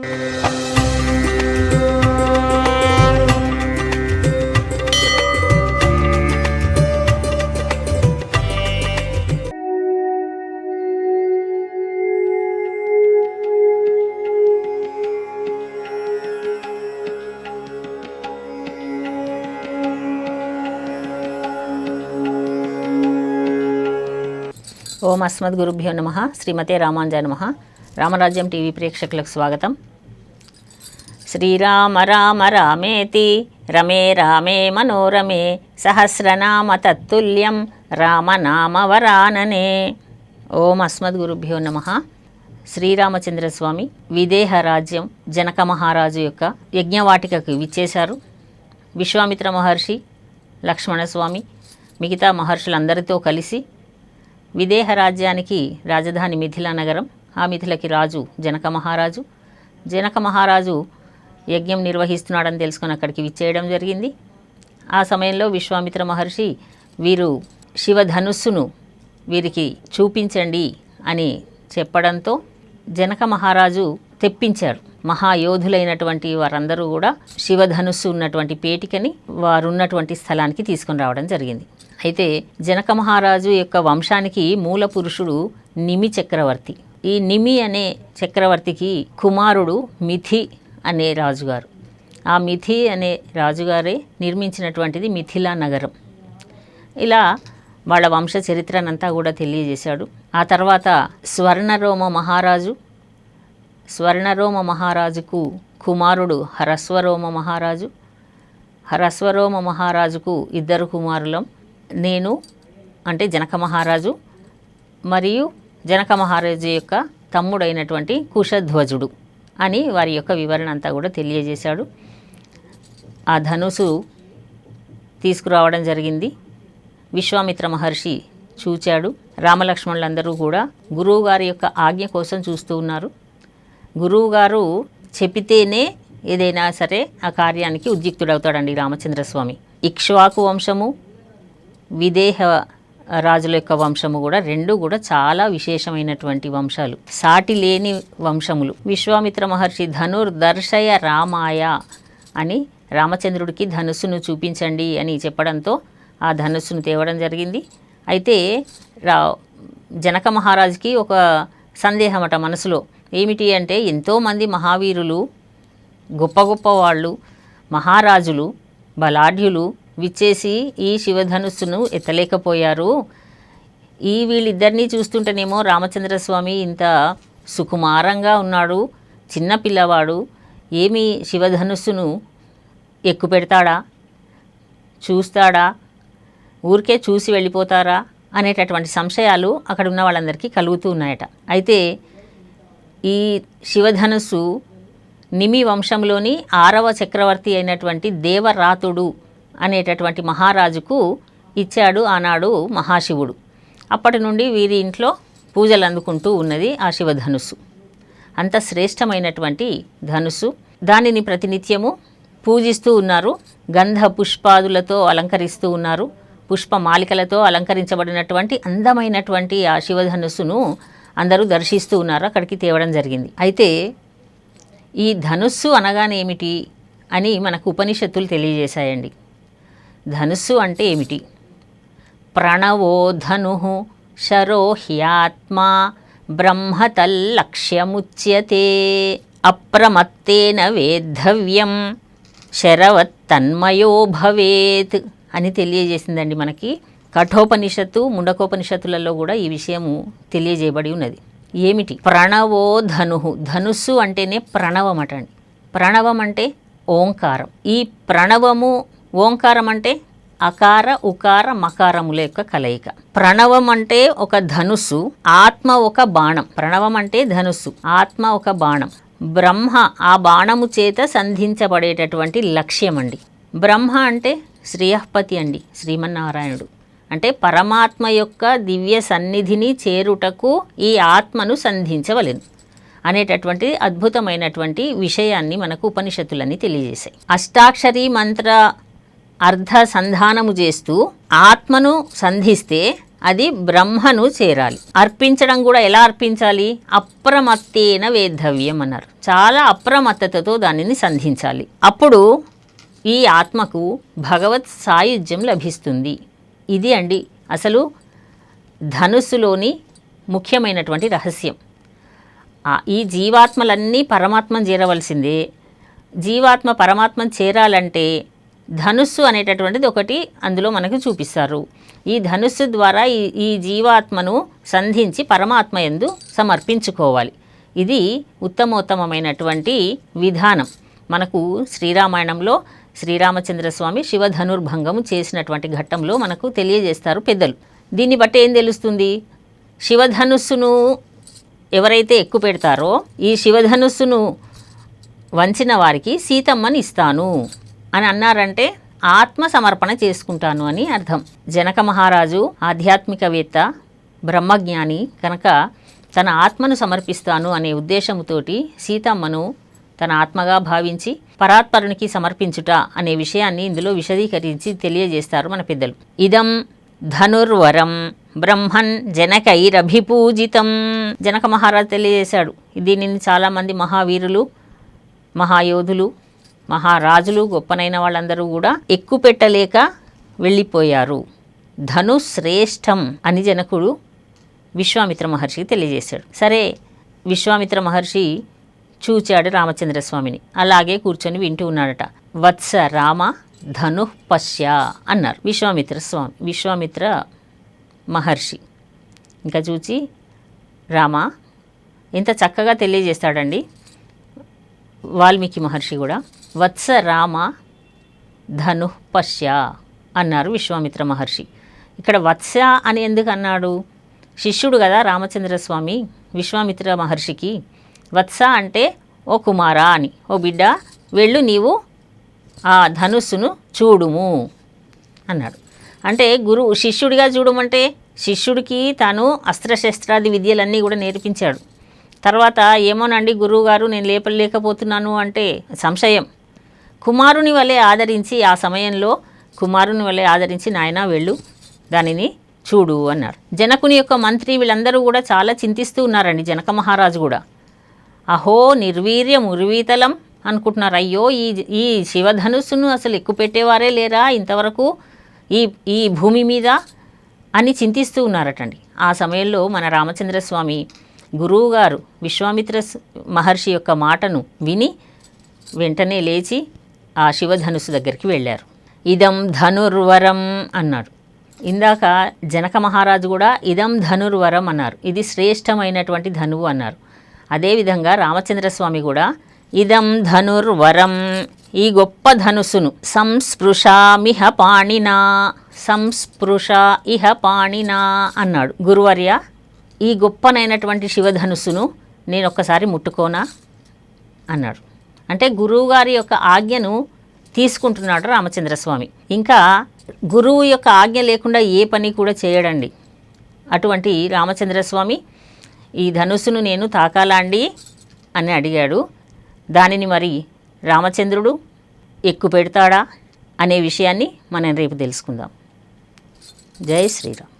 ఓం అస్మద్ గురుభ్యో నమ. శ్రీమతే రామాంజాయ నమ. రామరాజ్యం టీవీ ప్రేక్షకులకు స్వాగతం. శ్రీరామ రామ రామేతి రమే రామే మనోరమే సహస్రనామ తత్తుల్యం రామనామ వరాననే. ఓం అస్మద్గురుభ్యో నమ. శ్రీరామచంద్రస్వామి విదేహ రాజ్యం జనక మహారాజు యొక్క యజ్ఞవాటికకు విచ్చేశారు. విశ్వామిత్ర మహర్షి లక్ష్మణస్వామి మిగతా మహర్షులందరితో కలిసి విదేహ రాజ్యానికి రాజధాని మిథిలా నగరం ఆ మిథిలకి రాజు జనక మహారాజు. జనక మహారాజు యజ్ఞం నిర్వహిస్తున్నాడని తెలుసుకొని అక్కడికి విచ్చేయడం జరిగింది. ఆ సమయంలో విశ్వామిత్ర మహర్షి వీరు శివధనుస్సును వీరికి చూపించండి అని చెప్పడంతో జనక మహారాజు తెప్పించారు. మహాయోధులైనటువంటి వారందరూ కూడా శివధనుస్సు ఉన్నటువంటి పేటికని వారున్నటువంటి స్థలానికి తీసుకొని రావడం జరిగింది. అయితే జనక మహారాజు యొక్క వంశానికి మూల పురుషుడు నిమి చక్రవర్తి. ఈ నిమి అనే చక్రవర్తికి కుమారుడు మిథి అనే రాజుగారు. ఆ మిథి అనే రాజుగారే నిర్మించినటువంటిది మిథిలా నగరం. ఇలా వాళ్ళ వంశ చరిత్రనంతా కూడా తెలియజేశాడు. ఆ తర్వాత స్వర్ణరోమ మహారాజు స్వర్ణరోమ మహారాజుకు కుమారుడు హరస్వరోమ మహారాజు హరస్వరోమ మహారాజుకు ఇద్దరు కుమారులం. నేను అంటే జనక మహారాజు మరియు జనక మహారాజు యొక్క తమ్ముడైనటువంటి కుషధ్వజుడు అని వారి యొక్క వివరణ అంతా కూడా తెలియజేశాడు. ఆ ధనుసు తీసుకురావడం జరిగింది. విశ్వామిత్ర మహర్షి చూచాడు. రామలక్ష్మణులందరూ కూడా గురువు గారి యొక్క ఆజ్ఞ కోసం చూస్తూ ఉన్నారు. గురువు గారు చెప్పితేనే ఏదైనా సరే ఆ కార్యానికి ఉద్యుక్తుడవుతాడండి రామచంద్రస్వామి. ఇక్ష్వాకు వంశము విదేహ రాజుల యొక్క వంశము కూడా రెండు కూడా చాలా విశేషమైనటువంటి వంశాలు. సాటి లేని వంశములు. విశ్వామిత్ర మహర్షి ధనుర్దర్శయ రామాయ అని రామచంద్రుడికి ధనుస్సును చూపించండి అని చెప్పడంతో ఆ ధనుస్సును తేవడం జరిగింది. అయితే రా జనక మహారాజుకి ఒక సందేహం అట మనసులో. ఏమిటి అంటే ఎంతోమంది మహావీరులు గొప్ప గొప్ప వాళ్ళు మహారాజులు బలాఢ్యులు విచ్చేసి ఈ శివధనుస్సును ఎత్తలేకపోయారు. ఈ వీళ్ళిద్దరినీ చూస్తుంటేనేమో రామచంద్రస్వామి ఇంత సుకుమారంగా ఉన్నాడు చిన్న పిల్లవాడు. ఏమి శివధనుస్సును ఎక్కుపెడతాడా? చూస్తాడా? ఊరికే చూసి వెళ్ళిపోతారా? అనేటటువంటి సంశయాలు అక్కడ ఉన్న వాళ్ళందరికీ కలుగుతూ ఉన్నాయట. అయితే ఈ శివధనుస్సు నిమి వంశంలోని ఆరవ చక్రవర్తి అయినటువంటి దేవరాతుడు అనేటటువంటి మహారాజుకు ఇచ్చాడు ఆనాడు మహాశివుడు. అప్పటి నుండి వీరి ఇంట్లో పూజలు అందుకుంటూ ఉన్నది ఆ శివధనుస్సు. అంత శ్రేష్టమైనటువంటి ధనుస్సు. దానిని ప్రతినిత్యము పూజిస్తూ ఉన్నారు. గంధ పుష్పాదులతో అలంకరిస్తూ ఉన్నారు. పుష్పమాలికలతో అలంకరించబడినటువంటి అందమైనటువంటి ఆ శివధనుస్సును అందరూ దర్శిస్తూ ఉన్నారు. అక్కడికి తేవడం జరిగింది. అయితే ఈ ధనుస్సు అనగానేమిటి అని మనకు ఉపనిషత్తులు తెలియజేశాయండి. ధనుస్సు అంటే ఏమిటి? ప్రణవో ధను శరోహ్యాత్మా బ్రహ్మతల్లక్ష్యముచ్యతే అప్రమత్తేన వేద్ధవ్యం శరవత్తన్మయో భవేత్ అని తెలియజేసిందండి మనకి. కఠోపనిషత్తు ముండకోపనిషత్తులలో కూడా ఈ విషయము తెలియజేయబడి ఉన్నది. ఏమిటి? ప్రణవో ధను. ధనుస్సు అంటేనే ప్రణవం అటండి ప్రణవం అంటే ఓంకారం. ఈ ప్రణవము ఓంకారం అంటే అకార ఉకార మకారముల యొక్క కలయిక. ప్రణవం అంటే ఒక ధనుస్సు ఆత్మ ఒక బాణం. ప్రణవం అంటే ధనుస్సు ఆత్మ ఒక బాణం. బ్రహ్మ ఆ బాణము చేత సంధించబడేటటువంటి లక్ష్యం అండి. బ్రహ్మ అంటే శ్రీహపతి అండి శ్రీమన్నారాయణుడు. అంటే పరమాత్మ యొక్క దివ్య సన్నిధిని చేరుటకు ఈ ఆత్మను సంధించవలెను అనేటటువంటి అద్భుతమైనటువంటి విషయాన్ని మనకు ఉపనిషత్తులని తెలియజేశాయి. అష్టాక్షరి మంత్ర అర్ధ సంధానము చేస్తూ ఆత్మను సంధిస్తే అది బ్రహ్మను చేరాలి. అర్పించడం కూడా ఎలా అర్పించాలి? అప్రమత్తేన వేద్ధవ్యం అన్నారు. చాలా అప్రమత్తతతో దానిని సంధించాలి. అప్పుడు ఈ ఆత్మకు భగవత్ సాయుధ్యం లభిస్తుంది. ఇది అండి అసలు ధనుస్సులోని ముఖ్యమైనటువంటి రహస్యం. ఈ జీవాత్మలన్నీ పరమాత్మ చేరవలసిందే. జీవాత్మ పరమాత్మ చేరాలంటే ధనుస్సు అనేటటువంటిది ఒకటి అందులో మనకు చూపిస్తారు. ఈ ధనుస్సు ద్వారా ఈ ఈ జీవాత్మను సంధించి పరమాత్మ ఎందు సమర్పించుకోవాలి. ఇది ఉత్తమోత్తమమైనటువంటి విధానం. మనకు శ్రీరామాయణంలో శ్రీరామచంద్ర స్వామి శివధనుర్భంగము చేసినటువంటి ఘట్టంలో మనకు తెలియజేస్తారు పెద్దలు. దీన్ని బట్టి ఏం తెలుస్తుంది? శివధనుస్సును ఎవరైతే ఎక్కువ పెడతారో ఈ శివధనుస్సును వంచిన వారికి సీతమ్మని ఇస్తాను. అని అన్నారంటే ఆత్మ సమర్పణ చేసుకుంటాను అని అర్థం. జనక మహారాజు ఆధ్యాత్మికవేత్త బ్రహ్మజ్ఞాని కనుక తన ఆత్మను సమర్పిస్తాను అనే ఉద్దేశముతోటి సీతమ్మను తన ఆత్మగా భావించి పరాత్పరునికి సమర్పించుట అనే విషయాన్ని ఇందులో విశదీకరించి తెలియజేస్తారు మన పెద్దలు. ఇదం ధనుర్వరం బ్రహ్మన్ జనకైరభిపూజితం. జనక మహారాజు తెలియజేశాడు. దీనిని చాలామంది మహావీరులు మహాయోధులు మహారాజులు గొప్పనైన వాళ్ళందరూ కూడా ఎక్కువ పెట్టలేక వెళ్ళిపోయారు. ధను శ్రేష్టం అని జనకుడు విశ్వామిత్ర మహర్షికి తెలియజేశాడు. సరే విశ్వామిత్ర మహర్షి చూచాడు రామచంద్ర స్వామిని అలాగే కూర్చొని వింటూ ఉన్నాడట. వత్స రామ ధను పశ్య అన్నారు విశ్వామిత్ర స్వామి విశ్వామిత్ర మహర్షి. ఇంకా చూచి రామ ఎంత చక్కగా తెలియజేస్తాడండి వాల్మీకి మహర్షి కూడా. వత్స రామ ధను పశ్య అన్నారు విశ్వామిత్ర మహర్షి. ఇక్కడ వత్స అని ఎందుకు అన్నాడు? శిష్యుడు కదా రామచంద్ర స్వామి విశ్వామిత్ర మహర్షికి వత్స అంటే ఓ కుమారా అని. ఓ బిడ్డ వెళ్ళు నీవు ఆ ధనుస్సును చూడుము అన్నాడు. అంటే గురువు శిష్యుడిగా చూడమంటే శిష్యుడికి తాను అస్త్రశస్త్రాది విద్యలన్నీ కూడా నేర్పించాడు. తర్వాత ఏమోనండి గురువుగారు నేను లేపలేకపోతున్నాను అంటే సంశయం. కుమారుని వలె ఆదరించి ఆ సమయంలో కుమారుని వలె ఆదరించి నాయన వెళ్ళు దానిని చూడు అన్నారు. జనకుని యొక్క మంత్రి వీళ్ళందరూ కూడా చాలా చింతిస్తూ ఉన్నారండి జనక మహారాజు కూడా. అహో నిర్వీర్యం ఉర్వీతలం అనుకుంటున్నారు. అయ్యో ఈ ఈ శివధనుస్సును అసలు ఎక్కువ పెట్టేవారే లేరా ఇంతవరకు? ఈ ఈ భూమి మీద? అని చింతిస్తూ ఉన్నారటండి. ఆ సమయంలో మన రామచంద్ర స్వామి గురువుగారు విశ్వామిత్ర మహర్షి యొక్క మాటను విని వెంటనే లేచి ఆ శివధనుస్సు దగ్గరికి వెళ్ళారు. ఇదం ధనుర్వరం అన్నాడు ఇందాక జనక మహారాజు కూడా ఇదం ధనుర్వరం అన్నారు. ఇది శ్రేష్టమైనటువంటి ధనువు అన్నారు. అదేవిధంగా రామచంద్ర స్వామి కూడా ఇదం ధనుర్వరం ఈ గొప్ప ధనుసును సంస్పృశామిహ పాణినా సంస్పృశ ఇహ పాణినా అన్నాడు. గురువర్య ఈ గొప్పనైనటువంటి శివధనుసును నేను ఒక్కసారి ముట్టుకోనా? అన్నాడు అంటే గురువుగారి యొక్క ఆజ్ఞను తీసుకుంటున్నాడు రామచంద్రస్వామి. ఇంకా గురువు యొక్క ఆజ్ఞ లేకుండా ఏ పని కూడా చేయడండి. అటువంటి రామచంద్రస్వామి ఈ ధనుస్సును నేను తాకాలా అండి అని అడిగాడు. దానిని మరి రామచంద్రుడు ఎక్కు పెడతాడా అనే విషయాన్ని మనం రేపు తెలుసుకుందాం. జై శ్రీరామ్.